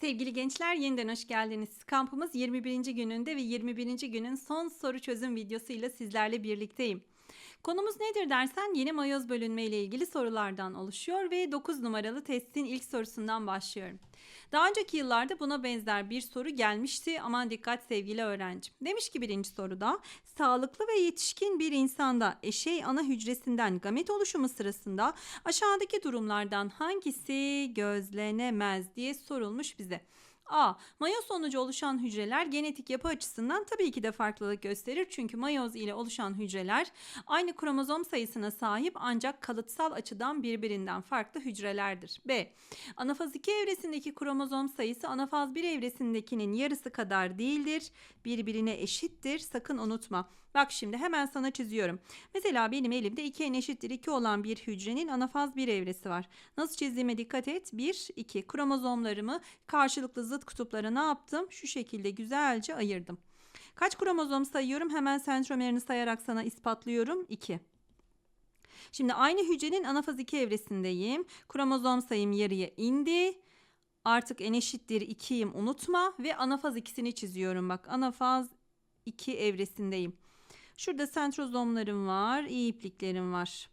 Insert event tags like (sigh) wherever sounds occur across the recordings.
Sevgili gençler yeniden hoş geldiniz. Kampımız 21. gününde ve 21. günün son soru çözüm videosuyla sizlerle birlikteyim. Konumuz nedir dersen yeni mayoz bölünme ile ilgili sorulardan oluşuyor ve 9 numaralı testin ilk sorusundan başlıyorum. Daha önceki yıllarda buna benzer bir soru gelmişti. Aman dikkat sevgili öğrencim. Demiş ki birinci soruda sağlıklı ve yetişkin bir insanda eşey ana hücresinden gamet oluşumu sırasında aşağıdaki durumlardan hangisi gözlenemez diye sorulmuş bize. A. Mayoz sonucu oluşan hücreler genetik yapı açısından tabii ki de farklılık gösterir. Çünkü mayoz ile oluşan hücreler aynı kromozom sayısına sahip ancak kalıtsal açıdan birbirinden farklı hücrelerdir. B. Anafaz 2 evresindeki kromozom sayısı anafaz 1 evresindekinin yarısı kadar değildir. Birbirine eşittir. Sakın unutma. Bak şimdi hemen sana çiziyorum. Mesela benim elimde 2 n eşittir 2 olan bir hücrenin anafaz 1 evresi var. Nasıl çizdiğime dikkat et. 1, 2 kromozomlarımı karşılıklı zıt kutuplara ne yaptım? Şu şekilde güzelce ayırdım. Kaç kromozom sayıyorum? Hemen sentromerini sayarak sana ispatlıyorum. 2. Şimdi aynı hücrenin anafaz 2 evresindeyim. Kromozom sayım yarıya indi. Artık n eşittir 2'yim unutma ve anafaz ikisini çiziyorum. Bak anafaz 2 evresindeyim. Şurada sentrozomlarım var, iyi ipliklerim var.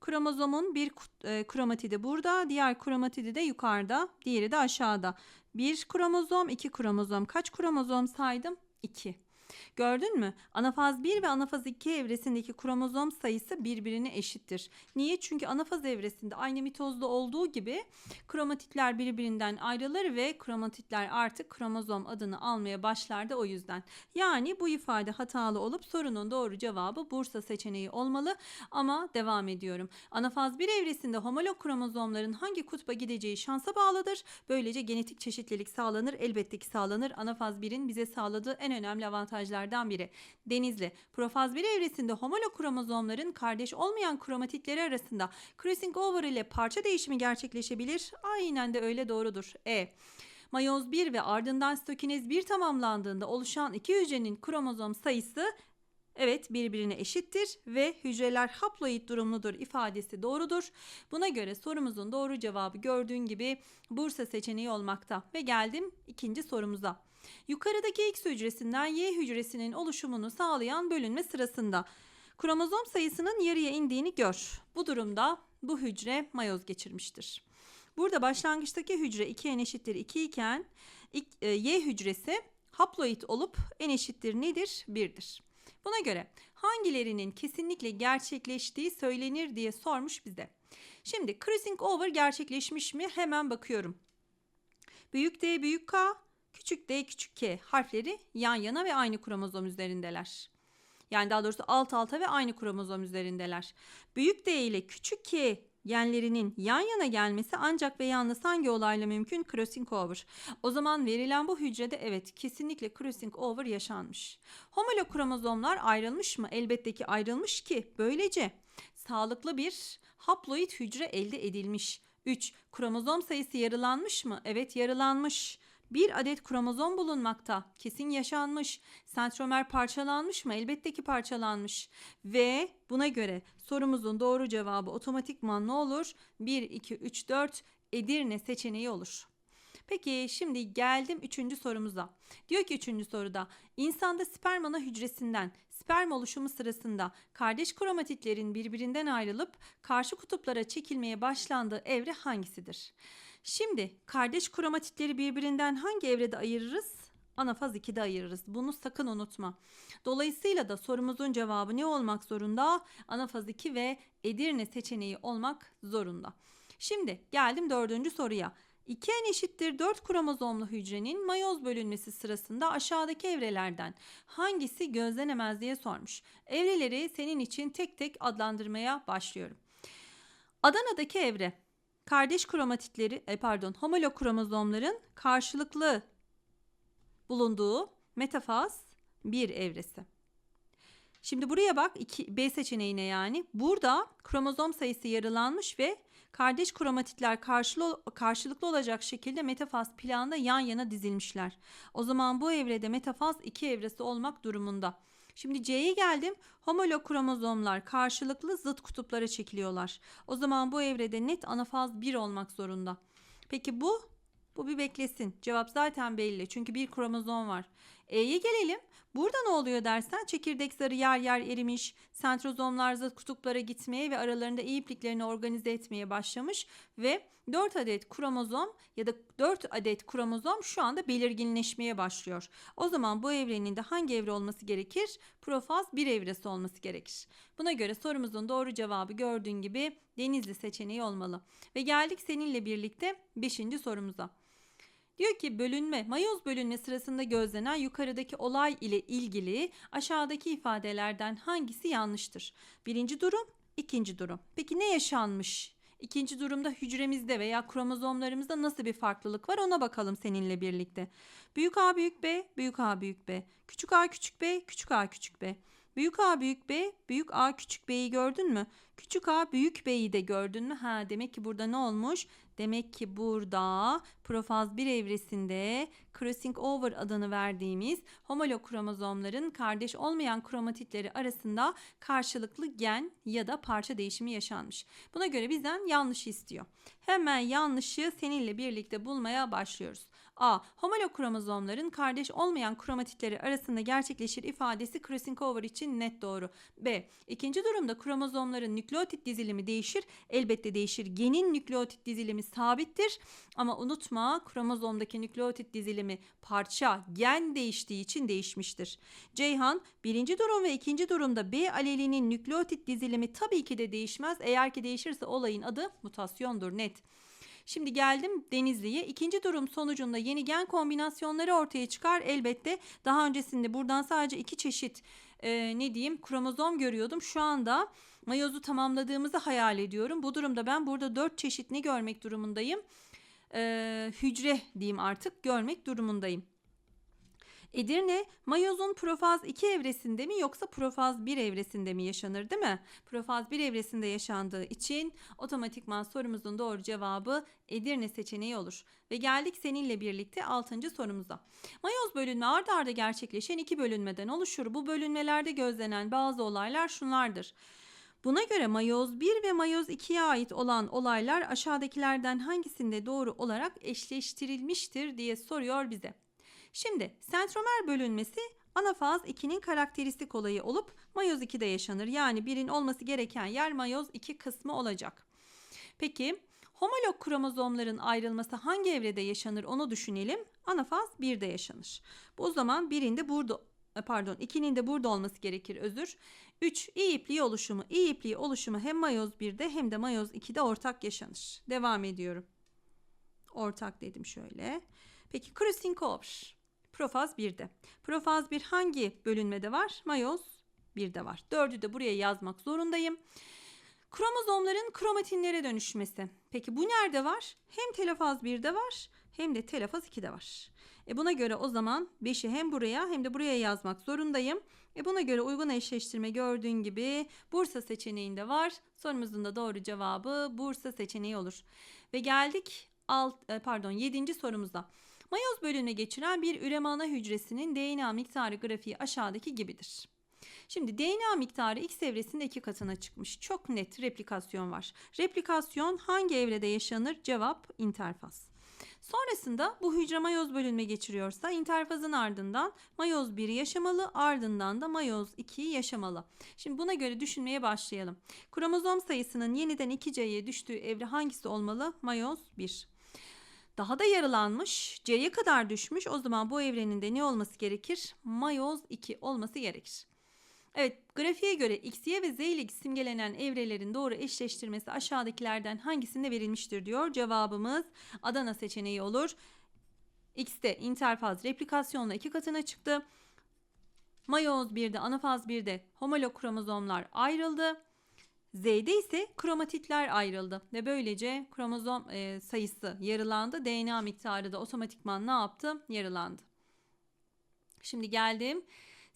Kromozomun bir e, kromatidi burada, diğer kromatidi de yukarıda, diğeri de aşağıda. Bir kromozom, iki kromozom. Kaç kromozom saydım? 2. Gördün mü? Anafaz 1 ve anafaz 2 evresindeki kromozom sayısı birbirine eşittir. Niye? Çünkü anafaz evresinde aynı mitozda olduğu gibi kromatitler birbirinden ayrılır ve kromatitler artık kromozom adını almaya başlar da o yüzden. Yani bu ifade hatalı olup sorunun doğru cevabı Bursa seçeneği olmalı ama devam ediyorum. Anafaz 1 evresinde homolog kromozomların hangi kutba gideceği şansa bağlıdır. Böylece genetik çeşitlilik sağlanır. Elbette ki sağlanır. Anafaz 1'in bize sağladığı en önemli avantajlardan biri. Denizli. Profaz 1 evresinde homolog kromozomların kardeş olmayan kromatitleri arasında crossing over ile parça değişimi gerçekleşebilir. Aynen de öyle doğrudur. E. Mayoz 1 ve ardından stokinez 1 tamamlandığında oluşan iki hücrenin kromozom sayısı Evet birbirine eşittir ve hücreler haploid durumludur ifadesi doğrudur. Buna göre sorumuzun doğru cevabı gördüğün gibi Bursa seçeneği olmakta. Ve geldim ikinci sorumuza. Yukarıdaki X hücresinden Y hücresinin oluşumunu sağlayan bölünme sırasında kromozom sayısının yarıya indiğini gör. Bu durumda bu hücre mayoz geçirmiştir. Burada başlangıçtaki hücre 2n eşittir 2 iken e, Y hücresi haploid olup n eşittir nedir? 1'dir. Buna göre hangilerinin kesinlikle gerçekleştiği söylenir diye sormuş bize. Şimdi crossing over gerçekleşmiş mi? Hemen bakıyorum. Büyük D büyük K, küçük d küçük k harfleri yan yana ve aynı kromozom üzerindeler. Yani daha doğrusu alt alta ve aynı kromozom üzerindeler. Büyük D ile küçük k genlerinin yan yana gelmesi ancak ve yalnız hangi olayla mümkün? Crossing over. O zaman verilen bu hücrede evet kesinlikle crossing over yaşanmış. Homolog kromozomlar ayrılmış mı? Elbette ki ayrılmış ki böylece sağlıklı bir haploid hücre elde edilmiş. 3. Kromozom sayısı yarılanmış mı? Evet yarılanmış. Bir adet kromozom bulunmakta. Kesin yaşanmış. Sentromer parçalanmış mı? Elbette ki parçalanmış. Ve buna göre sorumuzun doğru cevabı otomatikman ne olur? 1, 2, 3, 4 Edirne seçeneği olur. Peki şimdi geldim üçüncü sorumuza. Diyor ki üçüncü soruda insanda sperm ana hücresinden sperm oluşumu sırasında kardeş kromatitlerin birbirinden ayrılıp karşı kutuplara çekilmeye başlandığı evre hangisidir? Şimdi kardeş kromatitleri birbirinden hangi evrede ayırırız? Anafaz 2'de ayırırız. Bunu sakın unutma. Dolayısıyla da sorumuzun cevabı ne olmak zorunda? Anafaz 2 ve Edirne seçeneği olmak zorunda. Şimdi geldim dördüncü soruya. 2N eşittir 4 kromozomlu hücrenin mayoz bölünmesi sırasında aşağıdaki evrelerden hangisi gözlenemez diye sormuş. Evreleri senin için tek tek adlandırmaya başlıyorum. Adana'daki evre kardeş kromatitleri e, pardon homolog kromozomların karşılıklı bulunduğu metafaz bir evresi. Şimdi buraya bak 2 B seçeneğine yani. Burada kromozom sayısı yarılanmış ve kardeş kromatitler karşılı, karşılıklı olacak şekilde metafaz planda yan yana dizilmişler. O zaman bu evrede metafaz iki evresi olmak durumunda. Şimdi C'ye geldim. Homolog kromozomlar karşılıklı zıt kutuplara çekiliyorlar. O zaman bu evrede net anafaz 1 olmak zorunda. Peki bu Bu bir beklesin. Cevap zaten belli. Çünkü bir kromozom var. E'ye gelelim. Burada ne oluyor dersen çekirdek zarı yer yer erimiş, sentrozomlar zıt kutuplara gitmeye ve aralarında iyi ipliklerini organize etmeye başlamış ve 4 adet kromozom ya da 4 adet kromozom şu anda belirginleşmeye başlıyor. O zaman bu evrenin de hangi evre olması gerekir? Profaz bir evresi olması gerekir. Buna göre sorumuzun doğru cevabı gördüğün gibi Denizli seçeneği olmalı. Ve geldik seninle birlikte 5. sorumuza. Diyor ki bölünme, mayoz bölünme sırasında gözlenen yukarıdaki olay ile ilgili aşağıdaki ifadelerden hangisi yanlıştır? Birinci durum, ikinci durum. Peki ne yaşanmış? İkinci durumda hücremizde veya kromozomlarımızda nasıl bir farklılık var ona bakalım seninle birlikte. Büyük A büyük B, büyük A büyük B. Küçük A küçük B, küçük A küçük B. Büyük A büyük B, büyük A küçük B'yi gördün mü? Küçük A büyük B'yi de gördün mü? Ha demek ki burada ne olmuş? Demek ki burada profaz 1 evresinde crossing over adını verdiğimiz homolog kromozomların kardeş olmayan kromatitleri arasında karşılıklı gen ya da parça değişimi yaşanmış. Buna göre bizden yanlış istiyor. Hemen yanlışı seninle birlikte bulmaya başlıyoruz. A. Homolog kromozomların kardeş olmayan kromatitleri arasında gerçekleşir ifadesi crossing over için net doğru. B. İkinci durumda kromozomların nükleotit dizilimi değişir. Elbette değişir. Genin nükleotit dizilimi sabittir. Ama unutma kromozomdaki nükleotit dizilimi parça gen değiştiği için değişmiştir. Ceyhan birinci durum ve ikinci durumda B alelinin nükleotit dizilimi tabii ki de değişmez. Eğer ki değişirse olayın adı mutasyondur net. Şimdi geldim Denizli'ye. İkinci durum sonucunda yeni gen kombinasyonları ortaya çıkar. Elbette daha öncesinde buradan sadece iki çeşit e, ne diyeyim kromozom görüyordum. Şu anda mayozu tamamladığımızı hayal ediyorum. Bu durumda ben burada dört çeşit ne görmek durumundayım? E, hücre diyeyim artık görmek durumundayım. Edirne mayozun profaz 2 evresinde mi yoksa profaz 1 evresinde mi yaşanır değil mi? Profaz 1 evresinde yaşandığı için otomatikman sorumuzun doğru cevabı Edirne seçeneği olur. Ve geldik seninle birlikte 6. sorumuza. Mayoz bölünme ard arda gerçekleşen iki bölünmeden oluşur. Bu bölünmelerde gözlenen bazı olaylar şunlardır. Buna göre mayoz 1 ve mayoz 2'ye ait olan olaylar aşağıdakilerden hangisinde doğru olarak eşleştirilmiştir diye soruyor bize. Şimdi sentromer bölünmesi anafaz 2'nin karakteristik olayı olup mayoz 2'de yaşanır. Yani birin olması gereken yer mayoz 2 kısmı olacak. Peki homolog kromozomların ayrılması hangi evrede yaşanır onu düşünelim. Anafaz 1'de yaşanır. Bu zaman birinde burada pardon 2'nin de burada olması gerekir özür. 3 iyi ipliği oluşumu. İyi ipliği oluşumu hem mayoz 1'de hem de mayoz 2'de ortak yaşanır. Devam ediyorum. Ortak dedim şöyle. Peki crossing over. Profaz 1'de. Profaz 1 hangi bölünmede var? Mayoz 1'de var. 4'ü de buraya yazmak zorundayım. Kromozomların kromatinlere dönüşmesi. Peki bu nerede var? Hem telofaz 1'de var hem de telofaz 2'de var. E buna göre o zaman 5'i hem buraya hem de buraya yazmak zorundayım. E buna göre uygun eşleştirme gördüğün gibi Bursa seçeneğinde var. Sorumuzun da doğru cevabı Bursa seçeneği olur. Ve geldik alt, e, pardon 7. sorumuza. Mayoz bölünme geçiren bir üreme ana hücresinin DNA miktarı grafiği aşağıdaki gibidir. Şimdi DNA miktarı X evresinde iki katına çıkmış. Çok net replikasyon var. Replikasyon hangi evrede yaşanır? Cevap interfaz. Sonrasında bu hücre mayoz bölünme geçiriyorsa interfazın ardından mayoz 1'i yaşamalı ardından da mayoz 2'yi yaşamalı. Şimdi buna göre düşünmeye başlayalım. Kromozom sayısının yeniden 2C'ye düştüğü evre hangisi olmalı? Mayoz 1. Daha da yarılanmış, C'ye kadar düşmüş. O zaman bu evrenin de ne olması gerekir? Mayoz 2 olması gerekir. Evet, grafiğe göre X, Y ve Z ile simgelenen evrelerin doğru eşleştirmesi aşağıdakilerden hangisinde verilmiştir diyor. Cevabımız Adana seçeneği olur. X'te interfaz replikasyonla iki katına çıktı. Mayoz 1'de, anafaz 1'de homolog kromozomlar ayrıldı. Z'de ise kromatitler ayrıldı ve böylece kromozom e, sayısı yarılandı. DNA miktarı da otomatikman ne yaptı? Yarılandı. Şimdi geldim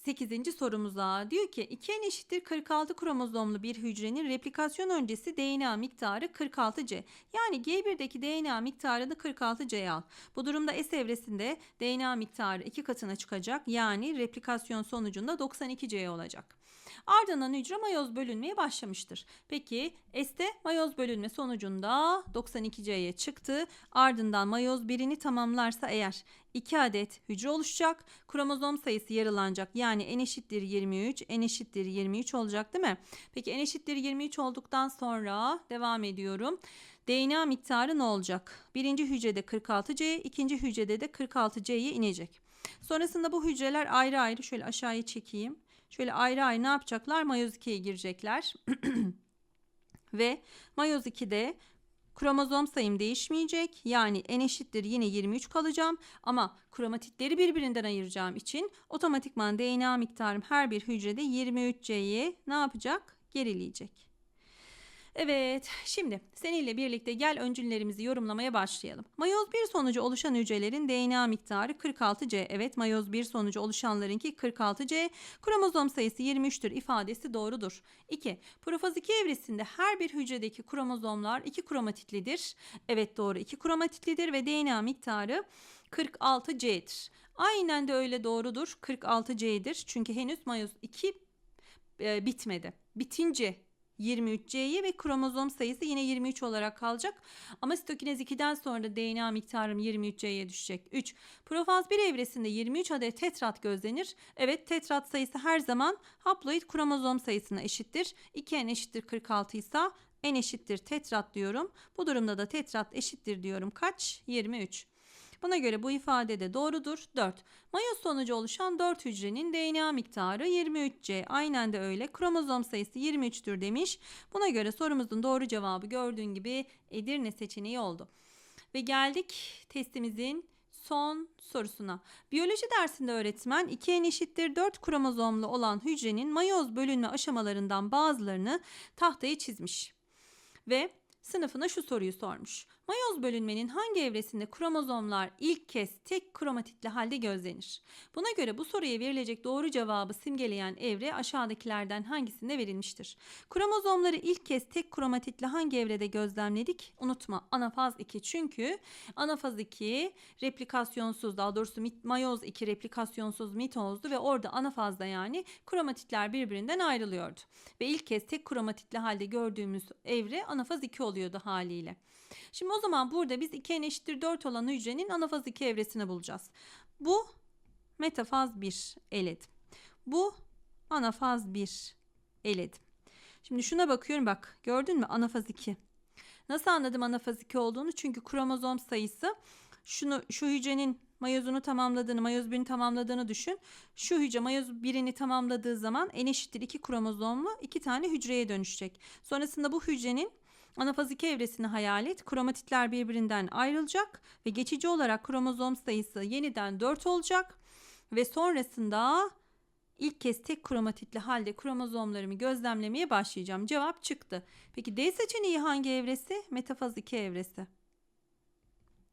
8. sorumuza diyor ki 2n eşittir 46 kromozomlu bir hücrenin replikasyon öncesi DNA miktarı 46C. Yani G1'deki DNA miktarını 46C'ye al. Bu durumda S evresinde DNA miktarı 2 katına çıkacak. Yani replikasyon sonucunda 92C olacak. Ardından hücre mayoz bölünmeye başlamıştır. Peki S'te mayoz bölünme sonucunda 92C'ye çıktı. Ardından mayoz birini tamamlarsa eğer 2 adet hücre oluşacak. Kromozom sayısı yarılanacak. Yani n eşittir 23, n eşittir 23 olacak değil mi? Peki n eşittir 23 olduktan sonra devam ediyorum. DNA miktarı ne olacak? Birinci hücrede 46C, ikinci hücrede de 46C'ye inecek. Sonrasında bu hücreler ayrı ayrı şöyle aşağıya çekeyim. Şöyle ayrı ayrı ne yapacaklar? Mayoz 2'ye girecekler. (clears throat) Ve mayoz 2'de kromozom sayım değişmeyecek. Yani n eşittir yine 23 kalacağım. Ama kromatitleri birbirinden ayıracağım için otomatikman DNA miktarım her bir hücrede 23C'yi ne yapacak? Gerileyecek. Evet, şimdi seninle birlikte gel öncüllerimizi yorumlamaya başlayalım. Mayoz 1 sonucu oluşan hücrelerin DNA miktarı 46C. Evet, mayoz 1 sonucu oluşanlarınki 46C. Kromozom sayısı 23'tür ifadesi doğrudur. 2. Profaz 2 evresinde her bir hücredeki kromozomlar 2 kromatitlidir. Evet doğru 2 kromatitlidir ve DNA miktarı 46C'dir. Aynen de öyle doğrudur. 46C'dir. Çünkü henüz mayoz 2 e, bitmedi. Bitince 23C'yi ve kromozom sayısı yine 23 olarak kalacak. Ama sitokinez 2'den sonra da DNA miktarım 23C'ye düşecek. 3. Profaz 1 evresinde 23 adet tetrat gözlenir. Evet tetrat sayısı her zaman haploid kromozom sayısına eşittir. 2n eşittir 46 ise n eşittir tetrat diyorum. Bu durumda da tetrat eşittir diyorum. Kaç? 23. Buna göre bu ifade de doğrudur. 4. Mayoz sonucu oluşan 4 hücrenin DNA miktarı 23C. Aynen de öyle. Kromozom sayısı 23'tür demiş. Buna göre sorumuzun doğru cevabı gördüğün gibi Edirne seçeneği oldu. Ve geldik testimizin son sorusuna. Biyoloji dersinde öğretmen 2n eşittir 4 kromozomlu olan hücrenin mayoz bölünme aşamalarından bazılarını tahtaya çizmiş. Ve sınıfına şu soruyu sormuş. Mayoz bölünmenin hangi evresinde kromozomlar ilk kez tek kromatitli halde gözlenir? Buna göre bu soruya verilecek doğru cevabı simgeleyen evre aşağıdakilerden hangisinde verilmiştir? Kromozomları ilk kez tek kromatitli hangi evrede gözlemledik? Unutma anafaz 2 çünkü anafaz 2 replikasyonsuz daha doğrusu mayoz 2 replikasyonsuz mitozdu ve orada anafazda yani kromatitler birbirinden ayrılıyordu. Ve ilk kez tek kromatitli halde gördüğümüz evre anafaz 2 oluyordu haliyle. Şimdi o zaman burada biz 2n eşittir 4 olan hücrenin anafaz 2 evresini bulacağız. Bu metafaz 1 eledim. Bu anafaz 1 eledim. Şimdi şuna bakıyorum bak gördün mü anafaz 2. Nasıl anladım anafaz 2 olduğunu? Çünkü kromozom sayısı şunu şu hücrenin mayozunu tamamladığını, mayoz birini tamamladığını düşün. Şu hücre mayoz birini tamamladığı zaman n eşittir 2 kromozomlu 2 tane hücreye dönüşecek. Sonrasında bu hücrenin Anafaz 2 evresini hayal et. Kromatitler birbirinden ayrılacak ve geçici olarak kromozom sayısı yeniden 4 olacak ve sonrasında ilk kez tek kromatitli halde kromozomlarımı gözlemlemeye başlayacağım. Cevap çıktı. Peki D seçeneği hangi evresi? Metafaz 2 evresi.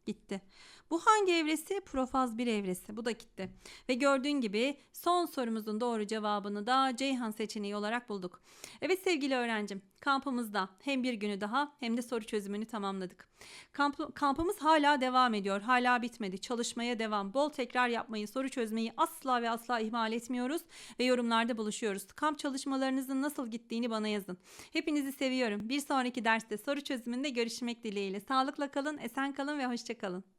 Gitti. Bu hangi evresi? Profaz 1 evresi. Bu da gitti. Ve gördüğün gibi son sorumuzun doğru cevabını da Ceyhan seçeneği olarak bulduk. Evet sevgili öğrencim, kampımızda hem bir günü daha hem de soru çözümünü tamamladık. Kamp, kampımız hala devam ediyor. Hala bitmedi. Çalışmaya devam. Bol tekrar yapmayı, soru çözmeyi asla ve asla ihmal etmiyoruz ve yorumlarda buluşuyoruz. Kamp çalışmalarınızın nasıl gittiğini bana yazın. Hepinizi seviyorum. Bir sonraki derste soru çözümünde görüşmek dileğiyle. Sağlıkla kalın, esen kalın ve hoşça kalın.